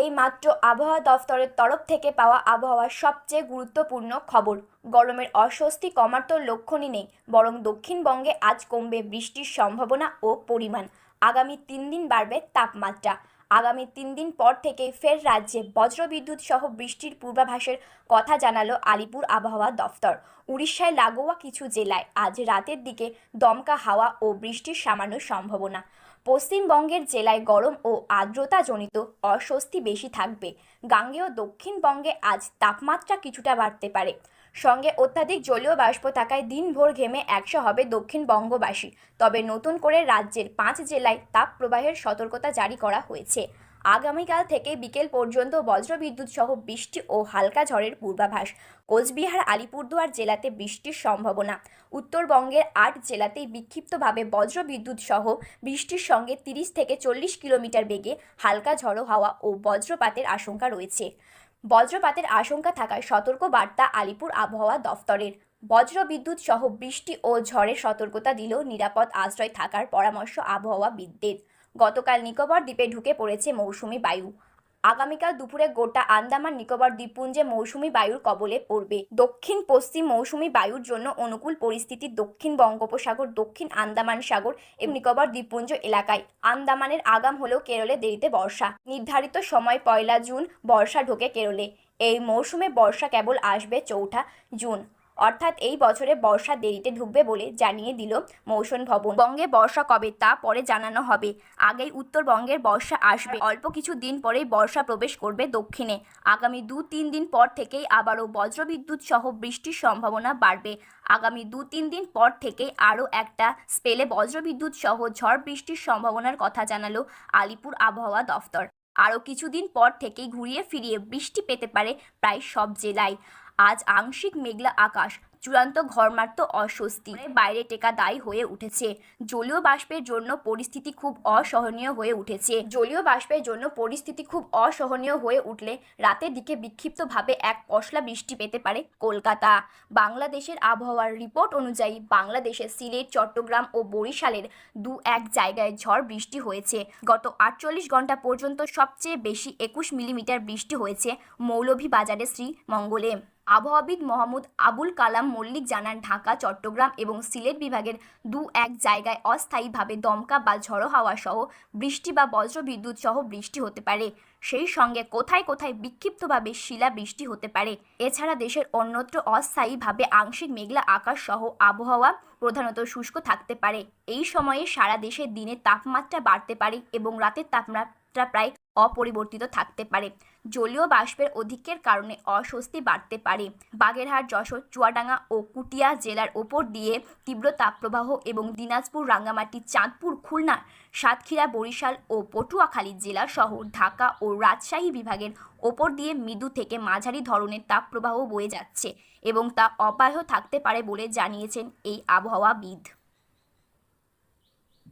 এই মাত্র আবহাওয়া দফতরের তরফ থেকে পাওয়া আবহাওয়ার সবচেয়ে গুরুত্বপূর্ণ খবর। গরমের অস্বস্তি কমার তো লক্ষণই নেই, বরং দক্ষিণবঙ্গে আজ কমবে বৃষ্টির সম্ভাবনা ও পরিমাণ। আগামী তিন দিন বাড়বে তাপমাত্রা। আগামী তিন দিন পর থেকে ফের রাজ্যে বজ্রবিদ্যুৎ সহ বৃষ্টির পূর্বাভাসের কথা জানালো আলিপুর আবহাওয়া দফতর। উড়িষ্যায় লাগোয়া কিছু জেলায় আজ রাতের দিকে দমকা হাওয়া ও বৃষ্টির সামান্য সম্ভাবনা। পশ্চিমবঙ্গের জেলায় গরম ও আর্দ্রতাজনিত অস্বস্তি বেশি থাকবে। গাঙ্গেয় দক্ষিণবঙ্গে আজ তাপমাত্রা কিছুটা বাড়তে পারে। সঙ্গে অত্যাধিক জলীয় বাষ্প থাকায় দিনভর ঘেমে একশো হবে দক্ষিণবঙ্গবাসী তবে নতুন করে রাজ্যের পাঁচ জেলায় তাপ প্রবাহের সতর্কতা জারি করা হয়েছে। আগামীকাল থেকে বিকেল পর্যন্ত বজ্রবিদ্যুৎ সহ বৃষ্টি ও হালকা ঝড়ের পূর্বাভাস। কোচবিহার, আলিপুরদুয়ার জেলাতে বৃষ্টির সম্ভাবনা। উত্তরবঙ্গের আট জেলাতেই বিক্ষিপ্তভাবে বজ্রবিদ্যুৎ সহ বৃষ্টির সঙ্গে তিরিশ থেকে চল্লিশ কিলোমিটার বেগে হালকা ঝড়ো হাওয়া ও বজ্রপাতের আশঙ্কা রয়েছে। বজ্রপাতের আশঙ্কা থাকায় সতর্ক বার্তা আলিপুর আবহাওয়া দফতরের। বজ্র বিদ্যুৎ সহ বৃষ্টি ও ঝড়ের সতর্কতা দিলেও নিরাপদ আশ্রয় থাকার পরামর্শ আবহাওয়াবিদদের। গতকাল নিকোবর দ্বীপে ঢুকে পড়েছে মৌসুমি বায়ু। আগামীকাল দুপুরে গোটা আন্দামান, নিকোবর দ্বীপপুঞ্জে মৌসুমি বায়ুর কবলে পড়বে। দক্ষিণ, পশ্চিম মৌসুমি বায়ুর জন্য অনুকূল পরিস্থিতি দক্ষিণ বঙ্গোপসাগর, দক্ষিণ আন্দামান সাগর এবং নিকোবর দ্বীপপুঞ্জ এলাকায়। আন্দামানের আগাম হলেও কেরলে দেরিতে বর্ষা। নির্ধারিত সময় পয়লা জুন, বর্ষা ঢোকে কেরলে। এই মৌসুমে বর্ষা কেবল আসবে চৌঠা জুন। অর্থাৎ এই বছরে বর্ষা দেরিতে ঢুকবে বলে জানিয়ে দিল মৌসুম ভবন। বঙ্গে বর্ষা কবে তা পরে জানানো হবে। আগেই উত্তরবঙ্গের বর্ষা আসবে। অল্প কিছু দিন পরেই বর্ষা প্রবেশ করবে দক্ষিণে। আগামী দু তিন দিন পর থেকেই আবারও বজ্রবিদ্যুৎ সহ বৃষ্টির সম্ভাবনা বাড়বে। আগামী দু তিন দিন পর থেকেই আরও একটা স্পেলে বজ্রবিদ্যুৎ সহ ঝড় বৃষ্টির সম্ভাবনার কথা জানালো আলিপুর আবহাওয়া দফতর। আরও কিছুদিন পর থেকেই ঘুরিয়ে ফিরিয়ে বৃষ্টি পেতে পারে প্রায় সব জেলায়। আজ আংশিক মেঘলা আকাশ চূড়ান্ত ঘরমাত্র অস্বস্তি। বাইরে টেকা দায়ী হয়ে উঠেছে। জলীয় বাষ্পের জন্য পরিস্থিতি খুব অসহনীয় হয়ে উঠেছে। জলীয় বাষ্পের জন্য পরিস্থিতি খুব অসহনীয় হয়ে উঠলে রাতের দিকে বিক্ষিপ্তভাবে এক পশলা বৃষ্টি পেতে পারে কলকাতা। বাংলাদেশের আবহাওয়ার রিপোর্ট অনুযায়ী বাংলাদেশের সিলেট, চট্টগ্রাম ও বরিশালের দু এক জায়গায় ঝড় বৃষ্টি হয়েছে। গত আটচল্লিশ ঘণ্টা পর্যন্ত সবচেয়ে বেশি একুশ মিলিমিটার বৃষ্টি হয়েছে মৌলভীবাজারের শ্রীমঙ্গলে। আবহাওয়াবিদ মোহাম্মদ আবুল কালাম মল্লিক জানান, ঢাকা, চট্টগ্রাম এবং সিলেট বিভাগের দু এক জায়গায় অস্থায়ীভাবে দমকা বা ঝড়ো হাওয়া সহ বৃষ্টি বা বজ্রবিদ্যুৎ সহ বৃষ্টি হতে পারে। সেই সঙ্গে কোথায় কোথায় বিক্ষিপ্তভাবে শিলা বৃষ্টি হতে পারে, এছাড়া দেশের অন্যত্র অস্থায়ীভাবে আংশিক মেঘলা আকাশ সহ আবহাওয়া প্রধানত শুষ্ক থাকতে পারে। এই সময়ে সারা দেশে দিনে তাপমাত্রা বাড়তে পারে এবং রাতের তাপমাত্রা প্রায় অপরিবর্তিত থাকতে পারে। জলীয় বাষ্পের অধিকের কারণে অস্বস্তি বাড়তে পারে। বাগেরহাট, যশোর, চুয়াডাঙ্গা ও কুটিয়া জেলার ওপর দিয়ে তীব্র তাপপ্রবাহ এবং দিনাজপুর, রাঙ্গামাটি, চাঁদপুর, খুলনা, সাতক্ষীরা, বরিশাল ও পটুয়াখালী জেলা সহ ঢাকা ও রাজশাহী বিভাগের ওপর দিয়ে মৃদু থেকে মাঝারি ধরনের তাপপ্রবাহ বয়ে যাচ্ছে এবং তা অব্যাহত থাকতে পারে বলে জানিয়েছেন এই আবহাওয়াবিদ।